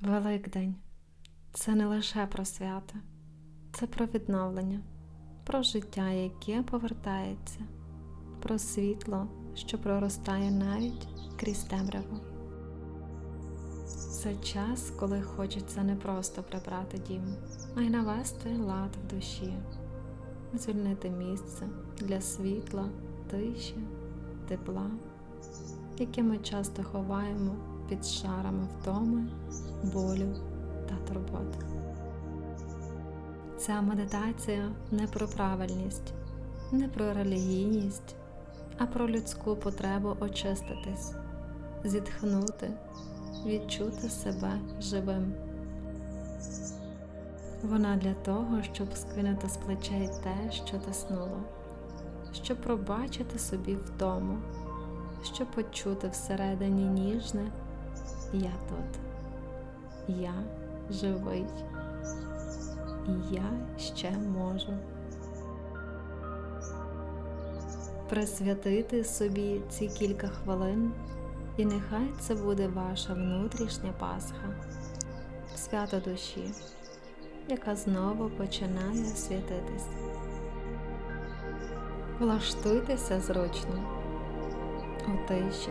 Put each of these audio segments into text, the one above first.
Великдень. Це не лише про свято, це про відновлення, про життя, яке повертається, про світло, що проростає навіть крізь темряву. Це час, коли хочеться не просто прибрати дім, а й навести лад в душі, звільнити місце для світла, тиші, тепла, яке ми часто ховаємо під шарами втоми, болю та турбот. Ця медитація не про правильність, не про релігійність, а про людську потребу очиститись, зітхнути, відчути себе живим. Вона для того, щоб скинути з плечей те, що тиснуло, щоб пробачити собі втому, щоб почути всередині ніжне Я тут, я живий, і я ще можу. Присвятити собі ці кілька хвилин, і нехай це буде ваша внутрішня Пасха, свято душі, яка знову починає святитись. Влаштуйтеся зручно, у тиші,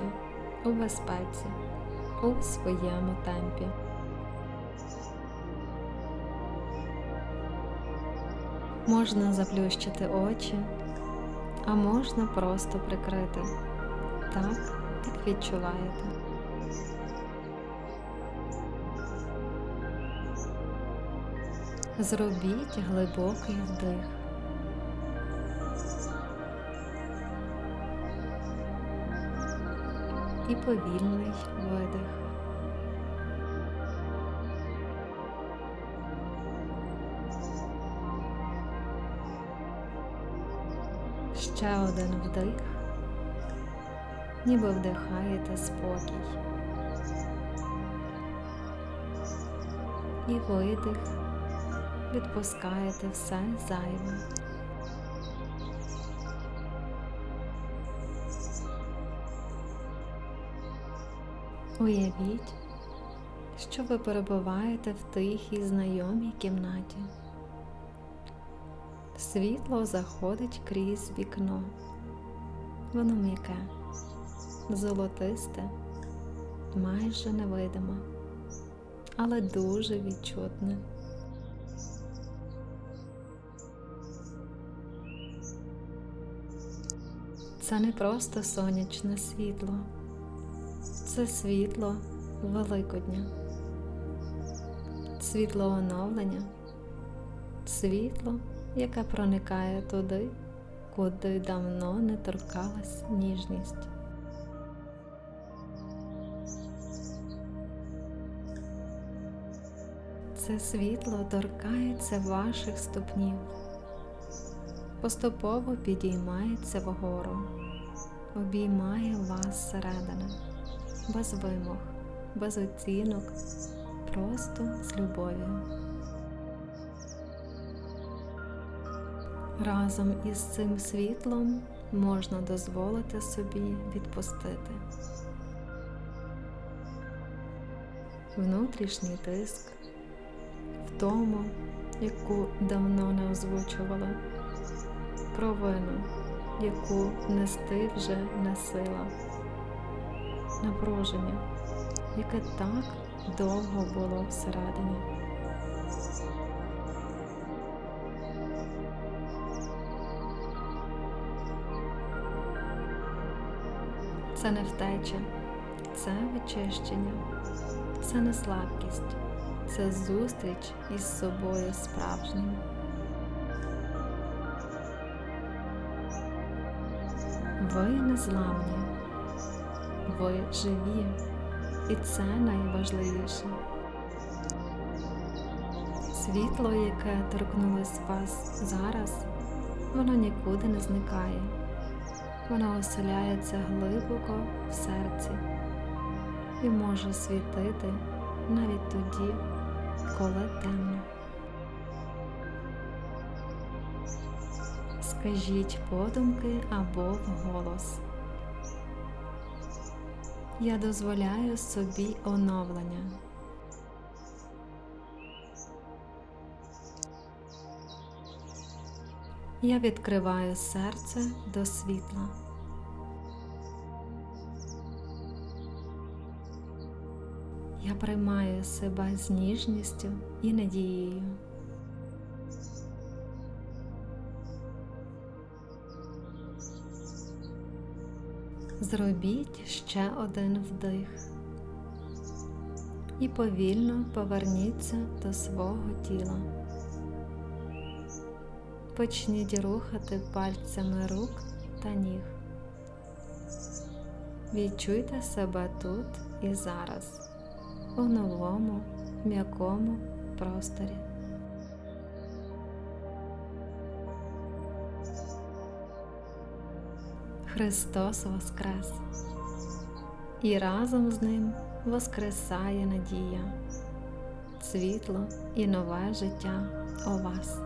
у безпеці, у своєму темпі. Можна заплющити очі, а можна просто прикрити так, як відчуваєте. Зробіть глибокий вдих. І повільний видих. Ще один вдих, ніби вдихаєте спокій. І видих, відпускаєте все зайве. Уявіть, що ви перебуваєте в тихій знайомій кімнаті. Світло заходить крізь вікно. Воно м'яке, золотисте, майже невидиме, але дуже відчутне. Це не просто сонячне світло, це світло Великодня, світло оновлення, світло яка проникає туди, куди давно не торкалась ніжність. Це світло торкається ваших ступнів, поступово підіймається вгору, обіймає вас зсередини, без вимог, без оцінок, просто з любов'ю. Разом із цим світлом можна дозволити собі відпустити внутрішній тиск, втому, яку давно не озвучували, провину, яку нести вже не сила, напруження, яке так довго було всередині. Це не втеча, це очищення, це не слабкість, це зустріч із собою справжнім. Ви незламні, ви живі, і це найважливіше. Світло, яке торкнулось вас зараз, воно нікуди не зникає вона оселяється глибоко в серці і може світити навіть тоді, коли темно. Скажіть подумки або вголос. Я дозволяю собі оновлення. Я відкриваю серце до світла. Я приймаю себе з ніжністю і надією. Зробіть ще один вдих і повільно поверніться до свого тіла. Почніть рухати пальцями рук та ніг. Відчуйте себе тут і зараз, у новому м'якому просторі. Христос Воскрес! І разом з Ним воскресає надія, світло і нове життя у вас.